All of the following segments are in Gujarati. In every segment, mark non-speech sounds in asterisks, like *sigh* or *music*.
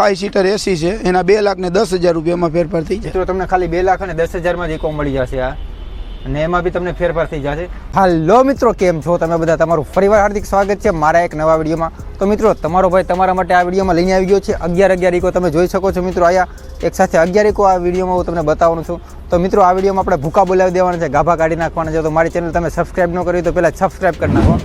ફાઇવ સીટર એસી છે. એના બે લાખ ને દસ હજાર રૂપિયામાં ફેરફાર થઈ જાય. તમને ખાલી બે લાખ અને દસ હજારમાં જ ઇકો મળી જશે આ. અને એમાં બી તમને ફેરફાર થઈ જશે. હાલો મિત્રો, કેમ છો? તમે બધા તમારું ફરીવાર હાર્દિક સ્વાગત છે મારા એક નવા વિડીયોમાં. તો મિત્રો, તમારો ભાઈ તમારા માટે આ વિડીયોમાં લઈને આવી ગયો છે. અગિયાર અગિયાર ઇકો તમે જોઈ શકો છો મિત્રો અહીંયા. એક સાથે અગિયાર ઇકો આ વિડીયોમાં હું તમને બતાવવાનું છું. તો મિત્રો, આ વિડીયોમાં આપણે ભૂકા બોલાવી દેવાના છે, ગાભા કાઢી નાખવાના છે. તો મારી ચેનલ તમે સબસ્ક્રાઇબ ન કરી તો પહેલાં સબસ્ક્રાઇબ કરી નાખો.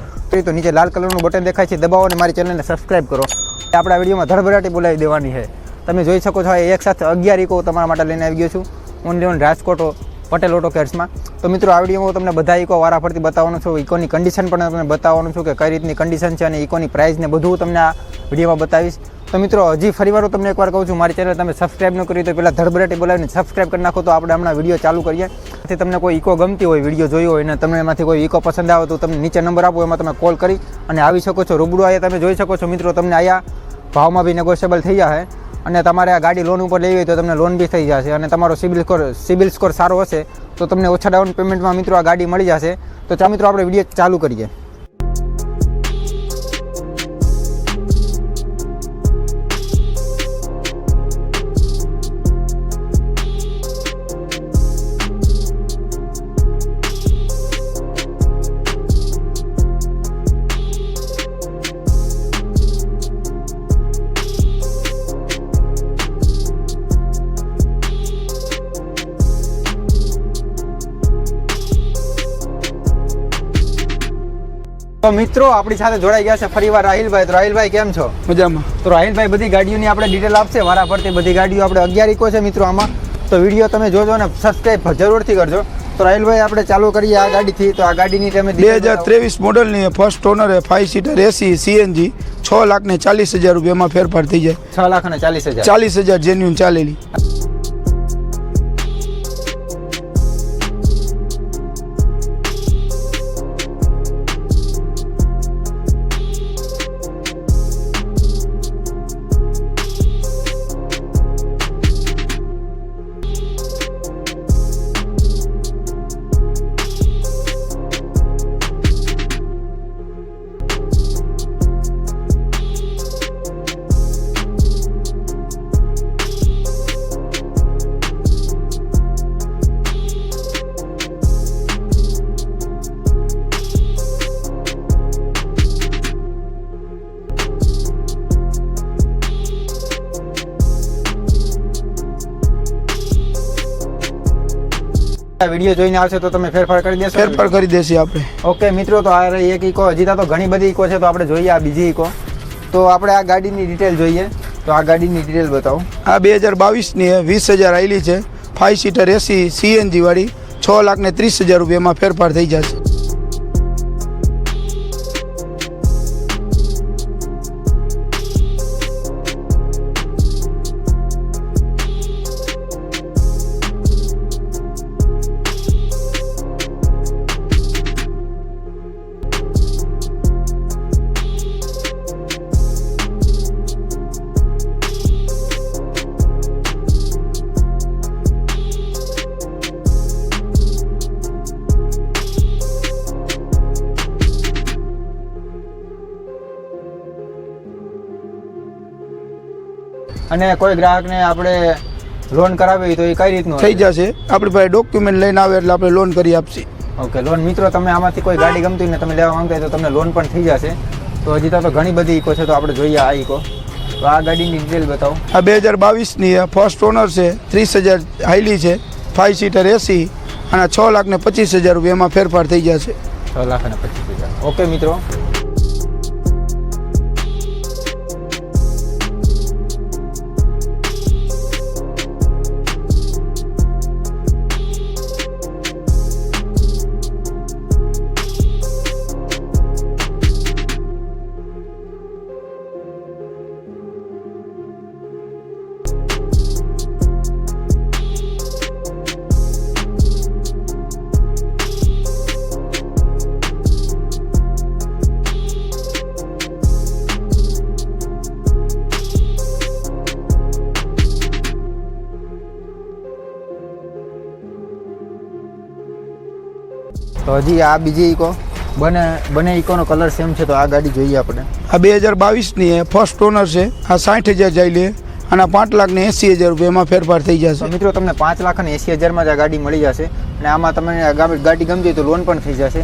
તો નીચે લાલ કલરનું બટન દેખાય છે, દબાવો અને મારી ચેનલને સબસ્ક્રાઇબ કરો. આપણે વિડીયોમાં ધડબડાટી બોલાવી દેવાની છે. તમે જોઈ શકો છો એક સાથે અગિયાર ઇકો તમારા માટે લઈને આવી ગયો છું. Only on Rajkot, Patel auto કેર્સમાં તો મિત્રો, આ વિડીયોમાં હું તમને બધા ઇકો વારાફરતી બતાવવાનું છું. ઇકોની કન્ડિશન પણ તમને બતાવવાનું છું કે કઈ રીતની કન્ડિશન છે અને ઇકોની પ્રાઇસ ને બધું તમને આ વિડીયોમાં બતાવીશ. તો મિત્રો, હજી ફરીવાર તમને એકવાર કહું છું, મારી ચેનલ તમે સબસ્ક્રાઈબ ન કરી તો પહેલાં ધડબડાટી બોલાવીને સબસ્ક્રાઈબ કરી નાખો તો આપણે હમણાં વીડિયો ચાલુ કરીએ. તેથી તમને કોઈ ઇકો ગમતી હોય વીડિયો જોયો હોય અને તમને એમાંથી કોઈ ઇકો પસંદ આવે તો તમને નીચે નંબર આપો, એમાં તમે કોલ કરી અને આવી શકો છો. રૂબરૂ અહીંયા તમે જોઈ શકો છો મિત્રો, તમને અહીંયા ભાવમાં બી નેગોશિયેબલ થઈ જશે અને તમારે આ ગાડી લોન ઉપર લેવી હોય તો તમને લોન બી થઈ જશે અને તમારો સિબિલ સ્કોર સિબિલ સ્કોર સારો હશે તો તમને ઓછા ડાઉન પેમેન્ટમાં મિત્રો આ ગાડી મળી જશે. તો ચા મિત્રો, આપણે વીડિયો ચાલુ કરીએ. તો મિત્રો આપણી સાથે જોડાઈ ગયા છે ફરીવાર રાહિલભાઈ. તો રાહિલભાઈ કેમ છો? મજામાં. તો રાહિલભાઈ બધી ગાડીઓની આપણે ડિટેલ આપશે. વારા ફરતી બધી ગાડીઓ આપણે અગિયાર ઇકો છે મિત્રો આમાં. તો વીડિયો તમે જોજો અને સબસ્ક્રાઈબ જરૂરથી કરજો. તો રાહિલભાઈ આપણે ચાલુ કરીએ આ ગાડીથી. તો આ ગાડીની તમે બે હજાર ત્રેવીસ મોડલની first owner five seater AC CNG છ લાખ ને ચાલીસ હજાર રૂપિયામાં ફેરફાર થઈ જાય. છ લાખ અને ચાલીસ હજાર. ચાલીસ હજાર જેન્યુન ચાલેલી. વીડિયો જોઈને આવશે તો તમે ફેરફાર કરી દેશો. ફેરફાર કરી દેશે આપણે. ઓકે મિત્રો તો આ એક ઇકો હજી તો ઘણી બધી ઇકો છે તો આપણે જોઈએ આ બીજી ઇકો તો આપણે આ ગાડીની ડિટેલ જોઈએ. તો આ ગાડીની ડિટેલ બતાવો. આ બે હજાર બાવીસની વીસ હજાર આવેલી છે. ફાઇવ સીટર એસી સીએનજી વાળી છ લાખ ને ત્રીસ હજાર રૂપિયામાં ફેરફાર થઈ જશે. અને કોઈ ગ્રાહકને આપણે લોન કરાવી તો એ કઈ રીતનું થઈ જશે. આપણી પાસે ડોક્યુમેન્ટ લઈને આવે એટલે આપણે લોન કરી આપશે. ઓકે લોન મિત્રો તમે આમાંથી કોઈ ગાડી ગમતી ને તમે લેવા માંગતા હોય તો તમને લોન પણ થઈ જશે. તો હજી તો ઘણી બધી ઇકો છે તો આપણે જોઈએ આ ઇકો તો આ ગાડીની ડિટેલ બતાવો. આ બે હજાર બાવીસની ફર્સ્ટ ઓનર છે ત્રીસ હજાર હાઈલી છે ફાઇવ સીટર એસી અને છ લાખ ને પચીસ હજાર રૂપિયામાં ફેરફાર થઈ જશે. છ લાખ અને પચીસ હજાર. ઓકે મિત્રો. તો હજી આ બીજી ઇકો? બને બને ઇકોનો કલર સેમ છે તો આ ગાડી જોઈએ આપણે. આ બે હજાર બાવીસની ફર્સ્ટ ઓનર છે. આ સાઠ હજાર જાય લે. અને પાંચ લાખ ને એંસી હજાર રૂપિયા એમાં ફેરફાર થઈ જશે. મિત્રો તમને પાંચ લાખ અને એંસી હજારમાં જ આ ગાડી મળી જશે. અને આમાં તમને ગાડી ગમતી હોય તો લોન પણ થઈ જશે.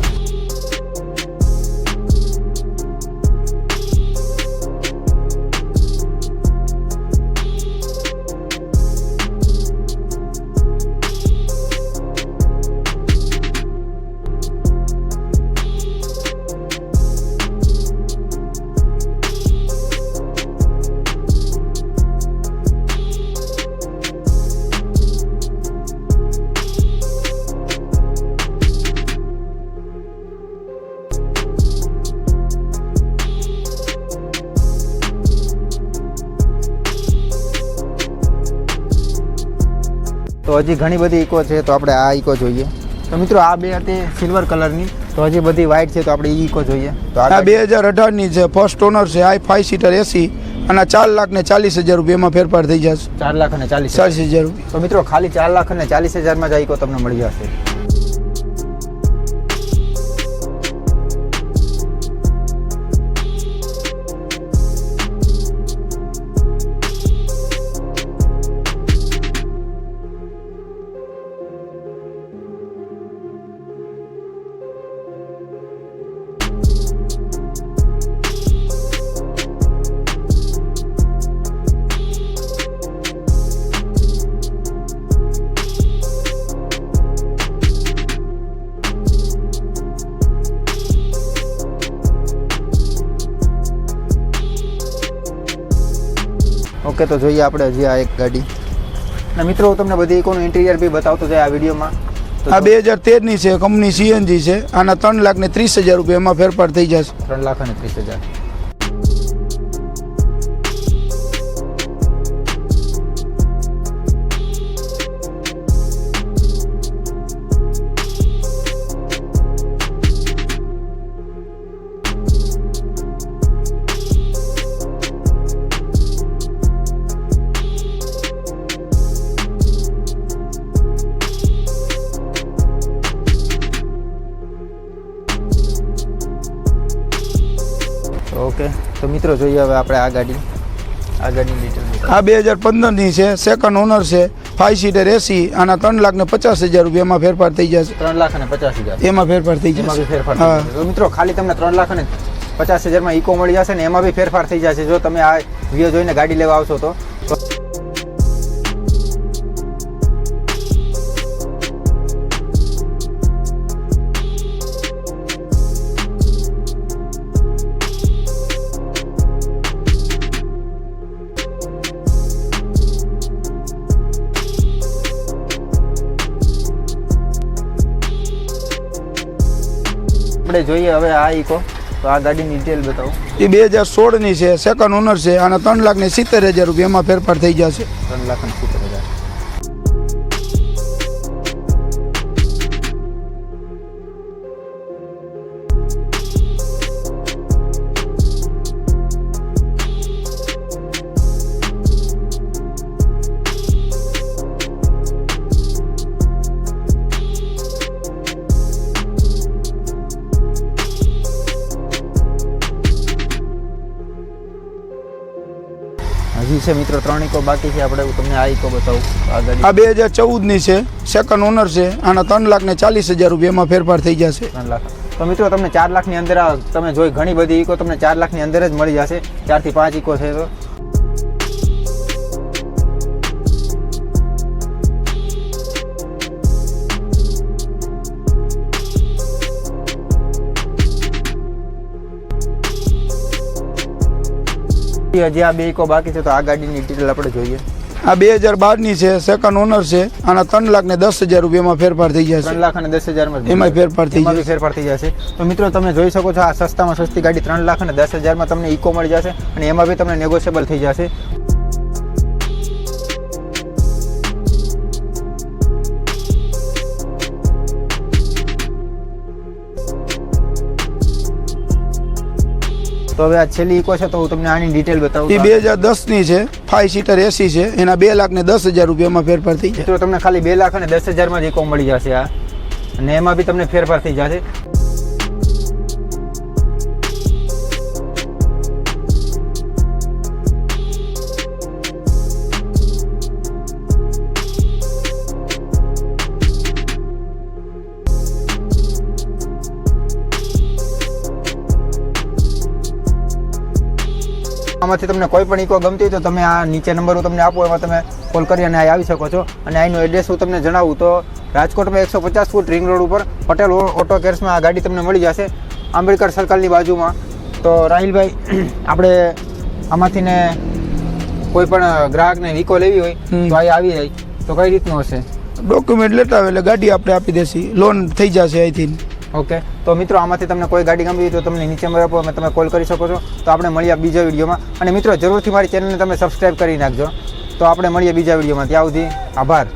તો હજી ઘણી બધી ઇકો છે તો આપણે આ ઇકો જોઈએ. તો મિત્રો આ બે હતી સિલ્વર કલરની તો હજી બધી વ્હાઇટ છે તો આપણે ઈ ઇકો જોઈએ. તો આ બે હજાર અઢારની છે ફર્સ્ટ ઓનર છે આઈ ફાઇવ સીટર એસી અને ચાર લાખ ને ચાલીસ હજાર રૂપિયામાં ફેરફાર થઈ જશે. ચાર લાખ અને ચાલીસ ચાલીસ હજાર તો મિત્રો ખાલી ચાર લાખ અને ચાલીસ હજારમાં જ આ ઇકો તમને મળી જશે. ઓકે તો જોઈએ આપણે હજી આ એક ગાડી. અને મિત્રો હું તમને બધી ઇકોનું ઇન્ટિરિયર બી બતાવતો જાય આ વિડીયોમાં. આ બે હજાર તેરની છે કંપની સીએનજી છે. આના ત્રણ લાખ ને ત્રીસ હજાર રૂપિયા એમાં ફેરફાર થઈ જશે. ત્રણ લાખ અને ત્રીસ હજાર. ઓકે તો મિત્રો જોઈએ હવે આપણે આ ગાડી. આ ગાડીની ડિટેલ આ બે હજાર પંદરની છે સેકન્ડ ઓનર છે ફાઇવ સીટર એસી આના ત્રણ લાખ ને પચાસ હજાર રૂપિયામાં ફેરફાર થઈ જશે. ત્રણ લાખ અને પચાસ હજાર. એમાં ફેરફાર થઈ જશે. ફેરફાર હા. તો મિત્રો ખાલી તમને ત્રણ લાખ અને પચાસ હજારમાં ઇકો મળી જશે ને એમાં બી ફેરફાર થઈ જશે જો તમે આ વીડિયો જોઈને ગાડી લેવા આવશો તો. આપણે જોઈએ હવે આ ઇકો તો આ ગાડીની ડિટેલ બતાવો. એ બે હજાર સોળની છે સેકન્ડ ઓનર છે અને ત્રણ લાખની સિત્તેર હજાર રૂપિયા એમાં ફેરફાર થઈ જશે. ત્રણ લાખ સિત્તેર હજાર છે મિત્રો ત્રણ ઇકો બાકી છે. આપણે તમને આ ઇકો બતાવું આ ગાડી આ બે હજાર ચૌદની છે. સેકન્ડ ઓનર છે. આના ત્રણ લાખ ને ચાલીસ હજાર રૂપિયા એમાં ફેરફાર થઈ જશે. ત્રણ લાખ. તો મિત્રો તમને ચાર લાખની અંદર તમે જોઈ ઘણી બધી ઇકો તમને ચાર લાખની અંદર જ મળી જશે. ચારથી પાંચ ઇકો છે તો. હજી આ બે ઇકો બાકી છે તો આ ગાડીની ડિટેલ આપણે જોઈએ. આ બે હજાર બારની છે સેકન્ડ ઓનર છે આના ત્રણ લાખ ને દસ હજાર રૂપિયામાં ફેરફાર થઈ ત્રણ લાખ અને દસ હજારમાં એમાં ફેરફાર થઈ જશે ફેરફાર થઈ જશે તો મિત્રો તમે જોઈ શકો છો આ સસ્તામાં સસ્તી ગાડી ત્રણ લાખ અને દસ હજારમાં તમને ઇકો મળી જશે અને એમાં બી તમને નેગોશિયેબલ થઈ જશે. તો હવે આ છેલ્લી ઇકો છે તો હું તમને આની ડિટેલ એ બતાવું બે હજાર દસની છે. ફાઇવ સીટર એસી છે. એના બે લાખ ને દસ હજાર રૂપિયામાં ફેરફાર થઈ જાય. તો તમને ખાલી બે લાખ અને દસ હજારમાં જ ઇકો મળી જશે આ. અને એમાં બી તમને ફેરફાર થઈ જશે. આમાંથી તમને કોઈ પણ ઇકો ગમતી હોય તો તમે આ નીચે નંબર હું તમને આપો એમાં તમે કોલ કરી અને આવી શકો છો. અને અહીંનું એડ્રેસ હું તમને જણાવું તો રાજકોટમાં એકસો પચાસ ફૂટ રિંગ રોડ ઉપર પટેલ ઓટો કેર્સમાં આ ગાડી તમને મળી જશે. આંબેડકર સર્કલની બાજુમાં. તો રાહિલભાઈ *clears throat* આપણે આમાંથી ને કોઈ પણ ગ્રાહકને ઇકો લેવી હોય. તો અહીં આવી જાય. તો કઈ રીતનું હશે? ડોક્યુમેન્ટ લેતા આવે એટલે ગાડી આપણે આપી દેશી. લોન થઈ જશે અહીંથી. ઓકે તો મિત્રો, આમાંથી તમને કોઈ ગાડી ગમી હોય તો તમને નીચે આપો તમે કોલ કરી શકો છો. તો આપણે મળીએ બીજા વિડીયોમાં. અને મિત્રો, જરૂરથી મારી ચેનલને તમે સબસ્ક્રાઈબ કરી નાખજો. તો આપણે મળીએ બીજા વિડીયોમાં ત્યાં સુધી આભાર.